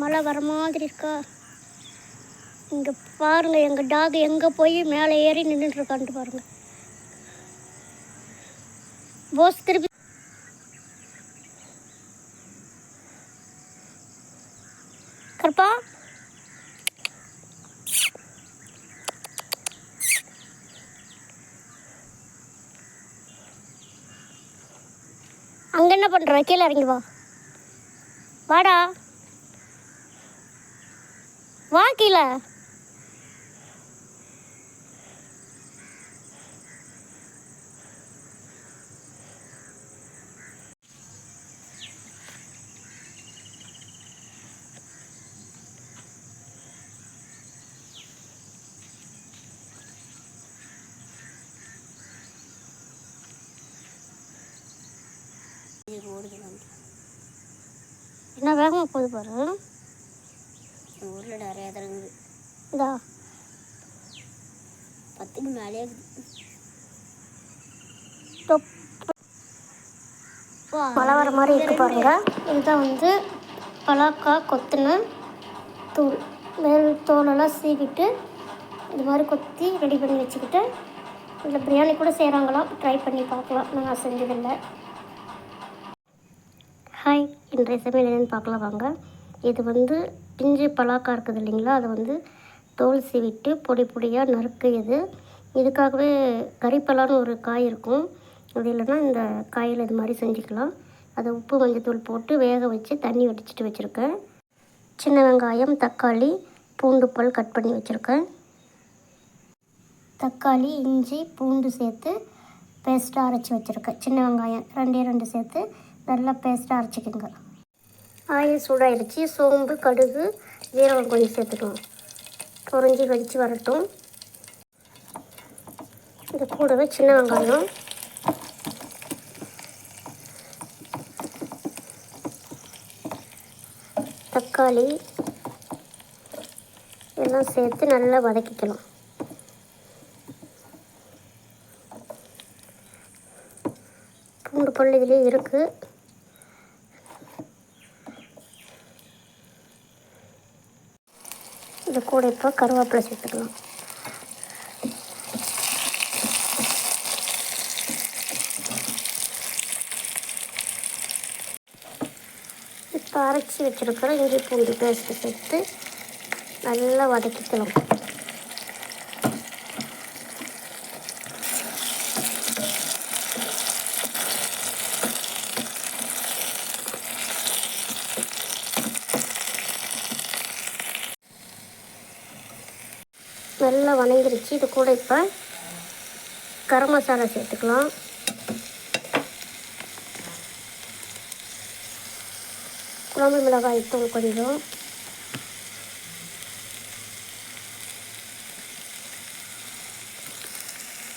மழை வர மாதிரி இருக்கா? இங்கே பாருங்கள் எங்கள் டாக் எங்கே போய் மேலே ஏறி நின்றுட்டுருக்கான்ட்டு பாருங்கள் போஸ் திருப்பி கருப்பா? அங்கே என்ன பண்ணுற கீழே இறங்கி வா. வாடா. வா கீழே என்ன வேகமாக போகுது பாரு. ஊரில் நிறைய தரங்குது இதா பத்துக்கு மேலே இருக்குது. மழை வர மாதிரி இருக்கு பாருங்க. இதுதான் வந்து பலாக்கா கொத்துன தூள் மேல் தோலெல்லாம் சீவிட்டு இது மாதிரி கொத்தி ரெடி பண்ணி வச்சுக்கிட்டு இதில் பிரியாணி கூட செய்கிறாங்களாம் ட்ரை பண்ணி பார்க்கலாம். நான் செஞ்சதில்லை. ஹாய் இன்றைய சமையல் என்னென்னு பார்க்கலாம் வாங்க. இது வந்து பிஞ்சு பலாக்கா இருக்குது இல்லைங்களா? அதை வந்து தோல் சீவிட்டு பொடி பொடியாக நறுக்கியது. இதுக்காகவே கறிப்பலான்னு ஒரு காய் இருக்கும். அது இல்லைன்னா இந்த காயில் இது மாதிரி செஞ்சுக்கலாம். அதை உப்பு மஞ்சத்தூள் போட்டு வேக வச்சு தண்ணி வடிச்சிட்டு வச்சுருக்கேன். சின்ன வெங்காயம் தக்காளி பூண்டு பல் கட் பண்ணி வச்சுருக்கேன். தக்காளி இஞ்சி பூண்டு சேர்த்து பேஸ்ட்டாக அரைச்சி வச்சுருக்கேன். சின்ன வெங்காயம் ரெண்டே ரெண்டு சேர்த்து நல்லா பேஸ்ட்டாக அரைச்சிக்கோங்க. ஆயில் சூடாயிடுச்சு சோம்பு கடுகு ஜீரகம் கொஞ்சம் சேர்த்துக்கலாம் பொறிஞ்சி வடித்து வரட்டும். இது கூடவே சின்ன வெங்காயம். தக்காளி எல்லாம் சேர்த்து நல்லா வதக்கிக்கலாம் பூண்டு பல் இதுலேயே இருக்குது இது கூட இப்போ கருவேப்பிலை சேர்த்துக்கலாம். இப்போ அரைச்சி வச்சுருக்கிற இஞ்சி பூண்டு பேஸ்ட்டு சேர்த்து நல்லா வதக்கிக்கலாம். நல்லா வணங்கிருச்சு. இது கூட இப்போ கரம் மசாலா சேர்த்துக்கலாம். குழம்பு மிளகாய் தூள் கொஞ்சம்.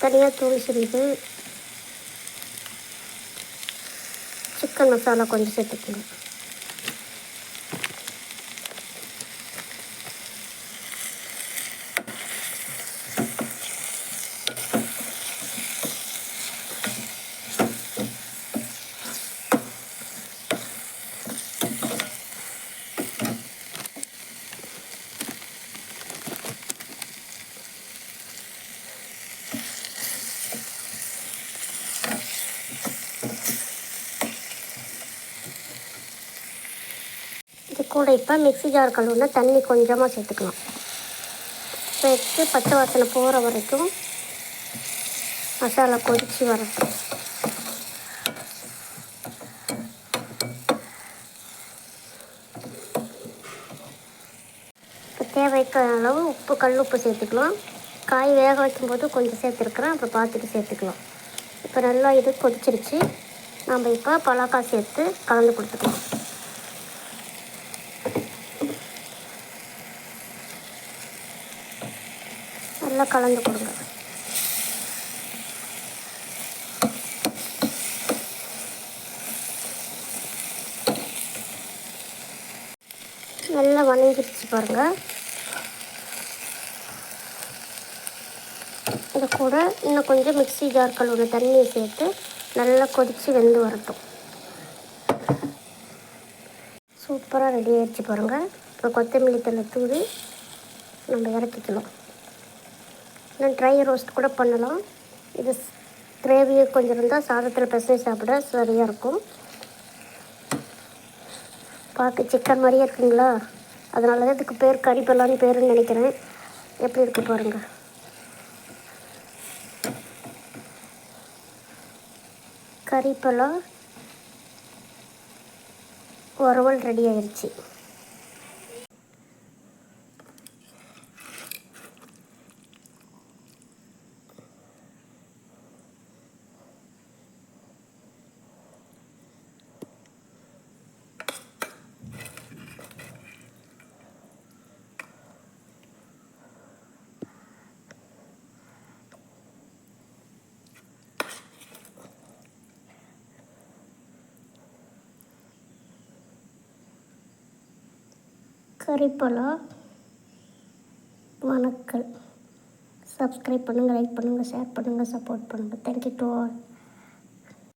தனியாக தூள் சிறிது. சிக்கன் மசாலா கொஞ்சம் சேர்த்துக்கணும் கூட இப்போ மிக்ஸி ஜார் கழுவுனா தண்ணி கொஞ்சமாக சேர்த்துக்கலாம். சேர்த்து பச்சை வாசனை போகிற வரைக்கும் மசாலா கொதித்து வரட்டும் இப்போ தேவைக்கு அளவு உப்பு கல் உப்பு சேர்த்துக்கலாம். காய் வேக வைக்கும்போது கொஞ்சம் சேர்த்துருக்குறேன். அப்புறம் பார்த்துட்டு சேர்த்துக்கலாம். இப்போ நல்லா இது கொதிச்சிருச்சு. நம்ம இப்போ பலாக்காய் சேர்த்து கலந்து கொடுத்துக்கலாம். நல்லா கலந்து கொடுங்க. நல்லா வணங்கிடுச்சு பாருங்க. இது கூட இன்னும் கொஞ்சம் மிக்ஸி ஜார் கழுவுன தண்ணியை சேர்த்து நல்லா கொதித்து வெந்து வரட்டும். சூப்பராக ரெடி ஆயிடுச்சு பாருங்கள் இப்போ கொத்தமல்லி தழை தூவி நம்ம இறக்கிக்கலாம் நான் ட்ரை ரோஸ்ட் கூட பண்ணலாம். இது கிரேவி கொஞ்சம் இருந்தால் சாதத்தில் பிசை சாப்பிட சரியாக இருக்கும். பார்க்க சிக்கன் மாதிரியே இருக்குங்களா? அதனால தான் இதுக்கு பேர் கறிப்பலான்னு பேருன்னு நினைக்கிறேன். எப்படி இருக்கு பாருங்கள் கறிப்பலா உறவல் ரெடி ஆயிடுச்சு கறிப்பலா வணக்கம். சப்ஸ்கிரைப் பண்ணுங்கள் லைக் பண்ணுங்கள் ஷேர் பண்ணுங்கள் சப்போர்ட் பண்ணுங்கள் தேங்க்யூ டு ஆல்